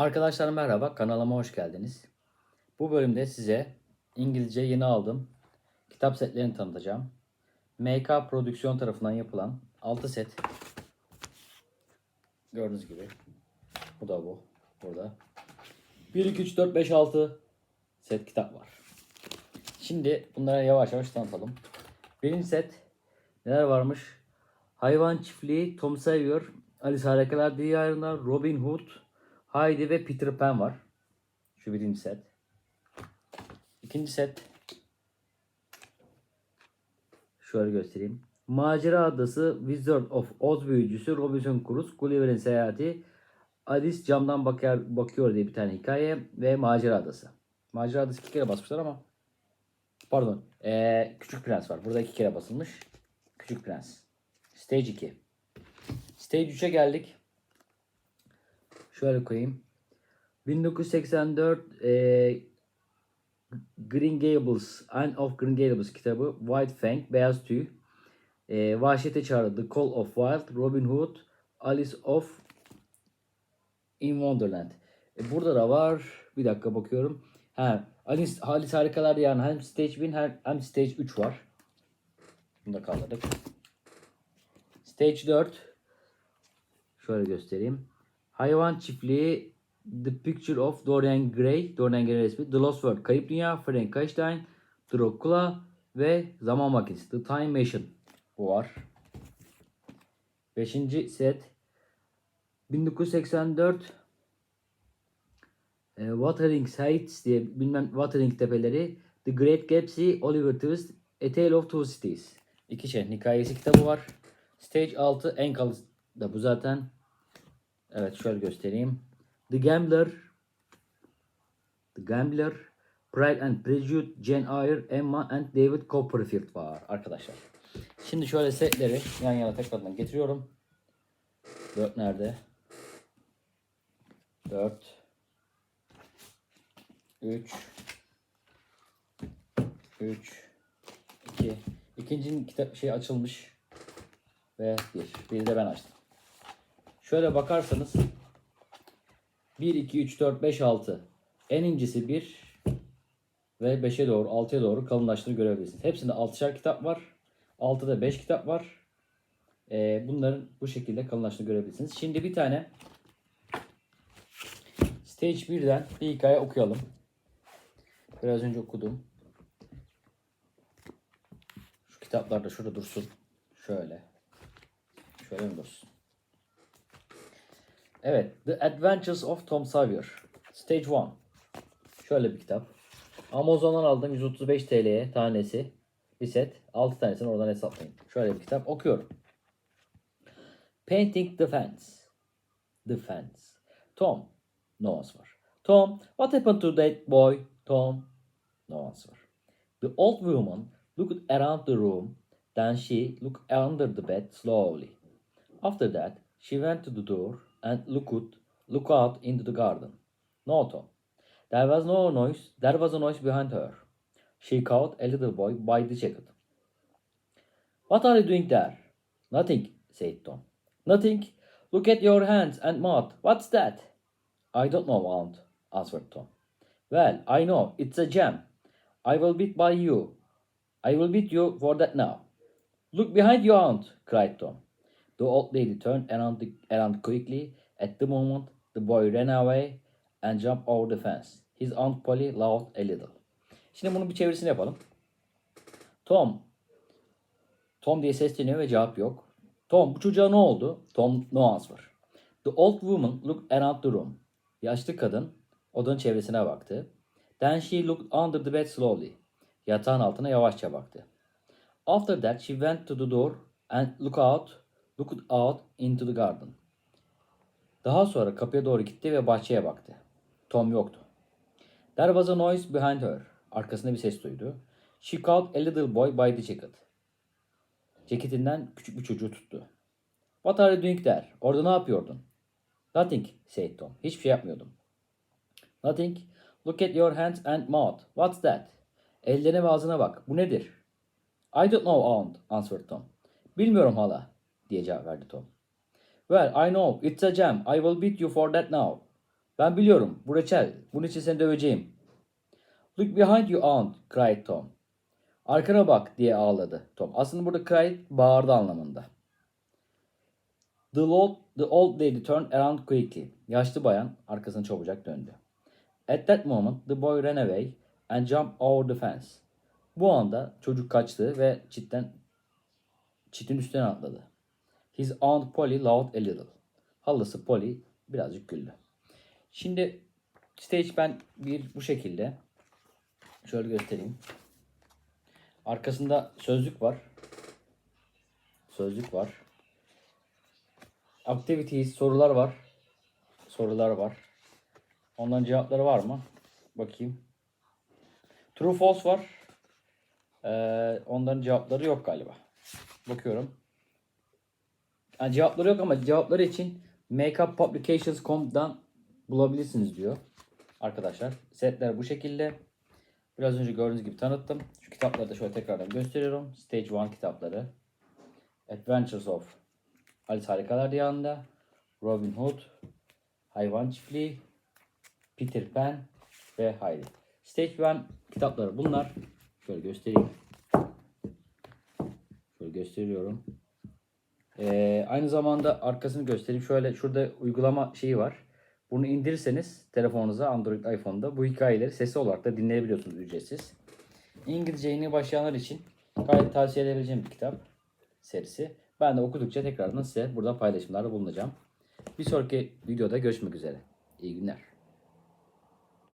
Arkadaşlar merhaba, kanalıma hoş geldiniz. Bu bölümde size İngilizce yeni aldığım kitap setlerini tanıtacağım. MK Prodüksiyon tarafından yapılan 6 set. Gördüğünüz gibi. Bu da bu. Burada. 1, 2, 3, 4, 5, 6 set kitap var. Şimdi bunlara yavaş yavaş tanıtalım. Birinci set neler varmış? Hayvan Çiftliği, Tom Sawyer, Alice Harikalar Diyarında, Robin Hood, Heidi ve Peter Pan var. Şu birinci set. İkinci set. Şöyle göstereyim. Macera Adası, Wizard of Oz büyücüsü, Robinson Crusoe, Gulliver'in seyahati, Alice camdan bakar, bakıyor diye bir tane hikaye ve Macera Adası. Macera Adası iki kere basmışlar ama pardon ee, Küçük Prens var. Burada iki kere basılmış. Küçük Prens. Stage 2. Stage 3'e geldik. Şöyle koyayım. 1984 e, Green Gables, Anne of Green Gables kitabı, White Fang, Beyaz Tüy, e, Vahşete Çağrı, The Call of Wild, Robin Hood, Alice of in Wonderland. E, burada da var. Bir dakika bakıyorum. Ha, Alice, Alice Harikalar yani hem Stage 1 hem, hem Stage 3 var. Bunu da kaldırdık. Stage 4 Şöyle göstereyim. Hayvan Çiftliği The Picture of Dorian Gray, Dorian Gray resmi, The Lost World, Kayıp Dünya, Frank Einstein, Dracula ve Zaman Makinesi, The Time Machine. Bu var. Beşinci set 1984 e, Wuthering Heights diye bilmem Wuthering Tepeleri, The Great Gatsby, Oliver Twist, A Tale of Two Cities. İki şey hikayesi kitabı var. Stage 6 en kalıcı da bu zaten. Evet şöyle göstereyim. The Gambler, The Gambler, Pride and Prejudice, Jane Eyre, Emma and David Copperfield var arkadaşlar. Şimdi şöyle setleri yan yana tekrardan getiriyorum. 4 nerede? 4 3 3 2 İkincinin kitap şey açılmış ve bir. Bir de ben açtım. Şöyle bakarsanız 1, 2, 3, 4, 5, 6. En incisi 1 ve 5'e doğru 6'ya doğru kalınlaştığını görebilirsiniz. Hepsinde 6'şer kitap var. 6'da 5 kitap var. Ee, bunların bu şekilde kalınlaştığını görebilirsiniz. Şimdi bir tane Stage 1'den bir hikaye okuyalım. Biraz önce okudum. Şu kitaplar da şurada dursun. Şöyle. Şöyle mi dursun? Evet. The Adventures of Tom Sawyer. Stage 1. Şöyle bir kitap. Amazon'dan aldım 135 TL'ye tanesi. Bir set. 6 tanesini oradan hesaplayın. Şöyle bir kitap okuyorum. Painting the Fence. The Fence. Tom. No answer. Tom, what happened to that boy? Tom. No answer. The old woman looked around the room. Then she looked under the bed slowly. After that, she went to the door and looked, looked out into the garden. No, Tom. There was no noise. There was a noise behind her. She caught a little boy by the jacket. What are you doing there? Nothing, said Tom. Nothing. Look at your hands and mouth. What's that? I don't know, Aunt, answered Tom. Well, I know. It's a jam. I will beat by you. I will beat you for that now. Look behind you, Aunt, cried Tom. The old lady turned around, the, around quickly. At the moment, the boy ran away and jumped over the fence. His Aunt Polly laughed a little. Şimdi bunun bir çevirisini yapalım. Tom. Tom diye sesleniyor ve cevap yok. Tom bu çocuğa ne oldu? Tom no answer. The old woman looked around the room. Yaşlı kadın odanın çevresine baktı. Then she looked under the bed slowly. Yatağın altına yavaşça baktı. After that she went to the door and looked out, looked out into the garden. Daha sonra kapıya doğru gitti ve bahçeye baktı. Tom yoktu. There was a noise behind her. Arkasında bir ses duydu. She caught a little boy by the jacket. Ceketinden küçük bir çocuğu tuttu. What are you doing there? Orada ne yapıyordun? Nothing, said Tom. Hiçbir şey yapmıyordum. Nothing. Look at your hands and mouth. What's that? Ellerine ve ağzına bak. Bu nedir? I don't know, aunt, answered Tom. Bilmiyorum hala, diye cevap verdi Tom. Well, I know. It's a jam. I will beat you for that now. Ben biliyorum. Bu reçel. Bunun için seni döveceğim. Look behind you aunt, cried Tom. Arkana bak diye ağladı Tom. Aslında burada cried bağırdı anlamında. The old, the old lady turned around quickly. Yaşlı bayan arkasını çabucak döndü. At that moment the boy ran away and jumped over the fence. Bu anda çocuk kaçtı ve çitten çitin üstüne atladı. His aunt Polly laughed a little. Halası Polly birazcık güldü. Şimdi stage ben bir bu şekilde. Şöyle göstereyim. Arkasında sözlük var. Sözlük var. Activities sorular var. Sorular var. Onların cevapları var mı? Bakayım. True false var. Ee, onların cevapları yok galiba. Bakıyorum. Yani cevapları yok ama cevapları için makeuppublications.com'dan bulabilirsiniz diyor. Arkadaşlar setler bu şekilde. Biraz önce gördüğünüz gibi tanıttım. Şu kitapları da şöyle tekrardan gösteriyorum. Stage 1 kitapları. Adventures of Alice Harikalar Diyarında. Robin Hood. Hayvan Çiftliği. Peter Pan ve Heidi. Stage 1 kitapları bunlar. Şöyle göstereyim. Şöyle gösteriyorum. Ee, aynı zamanda arkasını göstereyim. Şöyle şurada uygulama şeyi var. Bunu indirirseniz telefonunuza Android iPhone'da bu hikayeleri sesli olarak da dinleyebiliyorsunuz ücretsiz. İngilizce yeni başlayanlar için gayet tavsiye edebileceğim bir kitap serisi. Ben de okudukça tekrardan size burada paylaşımlarda bulunacağım. Bir sonraki videoda görüşmek üzere. İyi günler.